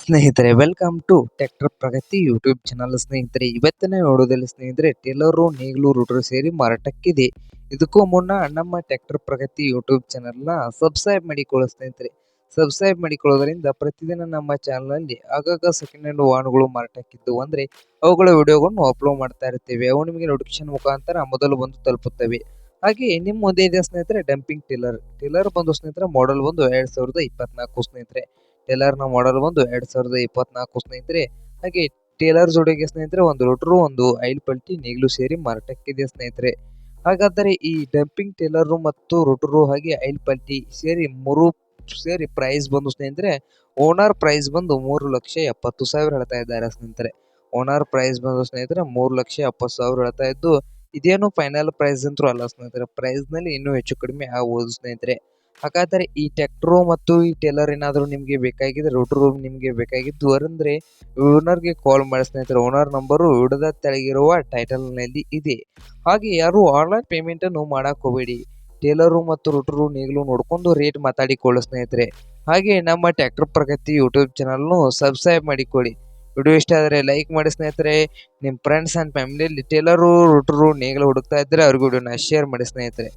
ಸ್ನೇಹಿತರೆ welcome to tractor Pragati YouTube channel ಸ್ನೇಹಿತರೆ, ಇವತ್ತಿನ ನೋಡೋದಲ್ಲಿ ಸ್ನೇಹಿತರೆ ಟೇಲರು ನೇಗ್ಲು ರೂಟರ್ ಸೇರಿ ಮಾರಾಟಕ್ಕಿದೆ. ಇದಕ್ಕೂ ಮುನ್ನ ನಮ್ಮ ಟ್ರ್ಯಾಕ್ಟರ್ ಪ್ರಗತಿ ಯೂಟ್ಯೂಬ್ ಚಾನಲ್ನ ಸಬ್ಸ್ಕ್ರೈಬ್ ಮಾಡಿಕೊಳ್ಳಿ ಸ್ನೇಹಿತರೆ. ಸಬ್ಸ್ಕ್ರೈಬ್ ಮಾಡಿಕೊಳ್ಳೋದ್ರಿಂದ ಪ್ರತಿದಿನ ನಮ್ಮ ಚಾನಲಲ್ಲಿ ಆಗಾಗ ಸೆಕೆಂಡ್ ಹ್ಯಾಂಡ್ ವಾಹನಗಳು ಮಾರಾಟಕ್ಕಿದ್ದು ಅಂದರೆ, ಅವುಗಳ ವಿಡಿಯೋಗಳನ್ನು ಅಪ್ಲೋಡ್ ಮಾಡ್ತಾ ಇರ್ತೇವೆ ಅವು ನಿಮಗೆ ನೋಟಿಫಿಕೇಶನ್ ಮುಖಾಂತರ ಮೊದಲು ಬಂದು ತಲುಪುತ್ತವೆ. ಹಾಗೆ ನಿಮ್ಮ ಮುಂದೆ ಇದೆ ಸ್ನೇಹಿತರೆ ಡಂಪಿಂಗ್ ಟೇಲರ್ ಟೇಲರ್ ಬಂದು ಸ್ನೇಹಿತರೆ ಮಾಡೆಲ್ ಬಂದು ಎರಡು ಸಾವಿರದ ಇಪ್ಪತ್ನಾಲ್ಕು ಸ್ನೇಹಿತರೆ. ಟೇಲರ್ನ ಮಾಡೆಲ್ ಬಂದು ಎರಡ್ ಸಾವಿರದ ಇಪ್ಪತ್ನಾಲ್ಕು ಸ್ನೇಹಿತರೆ ಹಾಗೆ ಟೇಲರ್ ಜೋಡಿಗೆ ಸ್ನೇಹಿತರೆ, ಒಂದು ರೋಟರು ಒಂದು ಐಲ್ ಪಲ್ಟಿ, ನೇಗ್ಲು ಸೇರಿ ಮಾರಾಟಕ್ಕಿದೆ ಸ್ನೇಹಿತರೆ. ಹಾಗಾದರೆ ಈ ಡಂಪಿಂಗ್ ಟೇಲರು ಮತ್ತು ರೋಟರು ಹಾಗೆ ಐಲ್ ಪಲ್ಟಿ ಸೇರಿ ಮೂರು ಸೇರಿ ಪ್ರೈಸ್ ಬಂದು ಸ್ನೇಹಿತರೆ ಓನರ್ ಪ್ರೈಸ್ ಬಂದು ಮೂರು ಲಕ್ಷ ಎಪ್ಪತ್ತು ಸಾವಿರ ಹೇಳ್ತಾ ಇದ್ದಾರೆ ಸ್ನೇಹಿತರೆ. ಓನರ್ ಪ್ರೈಸ್ ಬಂದು ಸ್ನೇಹಿತರೆ, ಮೂರು ಲಕ್ಷ ಎಪ್ಪತ್ತು ಸಾವಿರ ಹೇಳ್ತಾ ಇದ್ದು, ಇದೇನು ಫೈನಲ್ ಪ್ರೈಸ್ ಅಂತೂ ಅಲ್ಲ ಸ್ನೇಹಿತರೆ. ಪ್ರೈಸ್ನಲ್ಲಿ ಇನ್ನೂ ಹೆಚ್ಚು ಕಡಿಮೆ ಆಗ್ಬೋದು ಸ್ನೇಹಿತರೆ. ಹಾಗಾದರೆ ಈ ಟ್ರ್ಯಾಕ್ಟರ್ ಮತ್ತು ಈ ಟೇಲರ್ ಏನಾದರೂ ನಿಮಗೆ ಬೇಕಾಗಿದೆ ರೋಟರ್ ನಿಮಗೆ ಬೇಕಾಗಿದ್ದು ಅಂದರೆ ಓನರ್ಗೆ ಕಾಲ್ ಮಾಡಿ ಸ್ನೇಹಿತರೆ ಓನರ್ ನಂಬರು ವಿಡದ ತೆಳಗಿರುವ ಟೈಟಲ್ನಲ್ಲಿ ಇದೆ. ಹಾಗೆ ಯಾರು ಆನ್ಲೈನ್ ಪೇಮೆಂಟನ್ನು ಅನ್ನು ಮಾಡಕ್ ಹೋಗಬೇಡಿ. ಟೇಲರು ಮತ್ತು ರೋಟರು ನೇಗ್ಲು ನೋಡಿಕೊಂಡು ರೇಟ್ ಮಾತಾಡಿಕೊಳ್ಳೋ ಸ್ನೇಹಿತರೆ. ಹಾಗೆ ನಮ್ಮ ಟ್ಯಾಕ್ಟರ್ ಪ್ರಗತಿ ಯೂಟ್ಯೂಬ್ ಚಾನಲ್ನು ಸಬ್ಸ್ಕ್ರೈಬ್ ಮಾಡಿಕೊಳ್ಳಿ. ವಿಡಿಯೋ ಇಷ್ಟ ಆದರೆ ಲೈಕ್ ಮಾಡಿ ಸ್ನೇಹಿತರೆ. ನಿಮ್ಮ ಫ್ರೆಂಡ್ಸ್ ಆ್ಯಂಡ್ ಫ್ಯಾಮಿಲಿಯಲ್ಲಿ ಟೇಲರು ರೋಟರು ನೇಗ್ಲು ಹುಡುಕ್ತಾ ಇದ್ದರೆ ಅವ್ರಿಗೆ ವಿಡಿಯೋನ ಶೇರ್ ಮಾಡಿ ಸ್ನೇಹಿತರೆ.